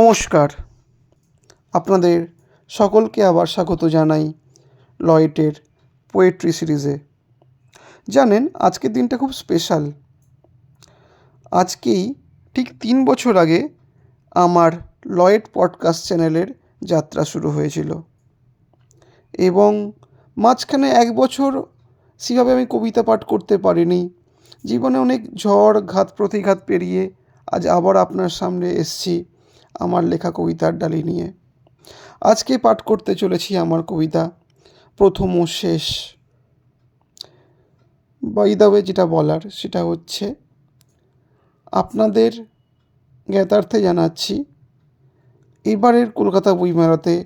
নমস্কার। আপনাদের সকলকে আবার স্বাগত জানাই লয়েটের পোয়েট্রি সিরিজে জানেন আজকের দিনটা খুব স্পেশাল আজকেই ঠিক তিন বছর আগে আমার লয়েট পডকাস্ট চ্যানেলের যাত্রা শুরু হয়েছিল। এবং মাঝখানে এক বছর সেভাবে আমি কবিতা পাঠ করতে পারিনি। জীবনে অনেক ঝড় ঘাত প্রতিঘাত পেরিয়ে আজ আবার আপনার সামনে এসছি। আমার লেখা কবিতার ডালি নিয়ে। আজকে পাঠ করতে চলেছি আমার কবিতা, প্রথম ও শেষ। বাই দ্য যেটা বলার সেটা হচ্ছে, আপনাদের জ্ঞাতার্থে জানাচ্ছি, এবারের কলকাতা বইমেলাতে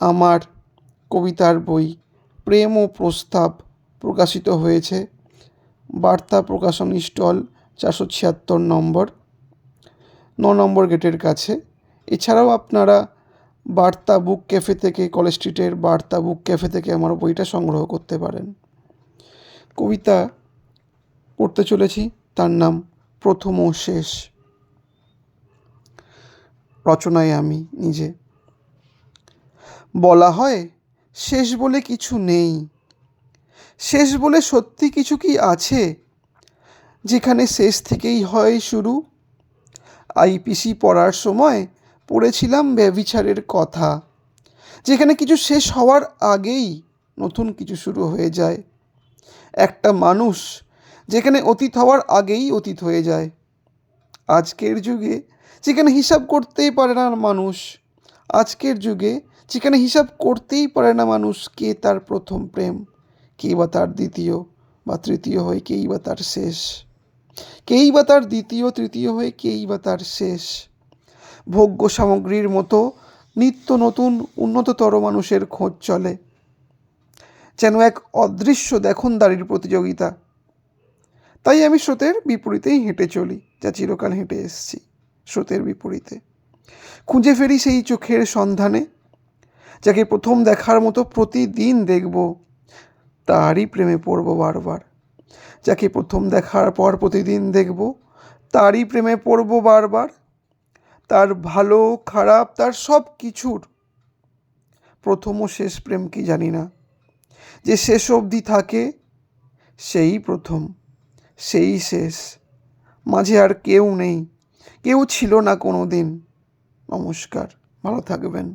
আমার কবিতার বই প্রেম ও প্রস্তাব প্রকাশিত হয়েছে। বার্তা প্রকাশনী স্টল চারশো ছিয়াত্তর নম্বর, ন নম্বর গেটের কাছে। এছাড়াও আপনারা বার্তা বুক ক্যাফে থেকে, কলেজ স্ট্রিটের বার্তা বুক ক্যাফে থেকে আমার বইটা সংগ্রহ করতে পারেন। কবিতা পড়তে চলেছি, তার নাম প্রথম ও শেষ। রচনায় আমি নিজে। বলা হয়, শেষ বলে কিছু নেই। শেষ বলে সত্যি কিছু কি আছে? যেখানে শেষ থেকেই হয় শুরু। আইপিসি পড়ার সময় পড়েছিলাম ব্যভিচারের কথা, যেখানে কিছু শেষ হওয়ার আগেই নতুন কিছু শুরু হয়ে যায়। একটা মানুষ যেখানে অতীত হওয়ার আগেই অতীত হয়ে যায়। আজকের যুগে যেখানে হিসাব করতেই পারে না মানুষ, আজকের যুগে যেখানে হিসাব করতেই পারে না মানুষ, কে তার প্রথম প্রেম, কে বা তার দ্বিতীয় বা তৃতীয় হয়ে কেই বা তার শেষ কেই বা তার দ্বিতীয়, তৃতীয় হয়ে কেই বা তার শেষ। ভোগ্য সামগ্রীর মতো নিত্য নতুন, উন্নততর মানুষের খোঁজ চলে। যেন এক অদৃশ্য দেখনদারির প্রতিযোগিতা। তাই আমি স্রোতের বিপরীতেই হেঁটে চলি, যা চিরকাল হেঁটে এসছি স্রোতের বিপরীতে। খুঁজে ফেরি সেই চোখের সন্ধানে, যাকে প্রথম দেখার মতো প্রতিদিন দেখব, তারই প্রেমে পড়ব বারবার। যাকে প্রথম দেখার পর প্রতিদিন দেখব, তারই প্রেমে পড়ব বারবার তার ভালো, খারাপ, তার সব কিছুর। প্রথম ও শেষ প্রেম কি জানি না। যে শেষ অবধি থাকে, সেই প্রথম, সেই শেষ। মাঝে আর কেউ নেই, কেউ ছিল না কোনো দিন নমস্কার, ভালো থাকবেন।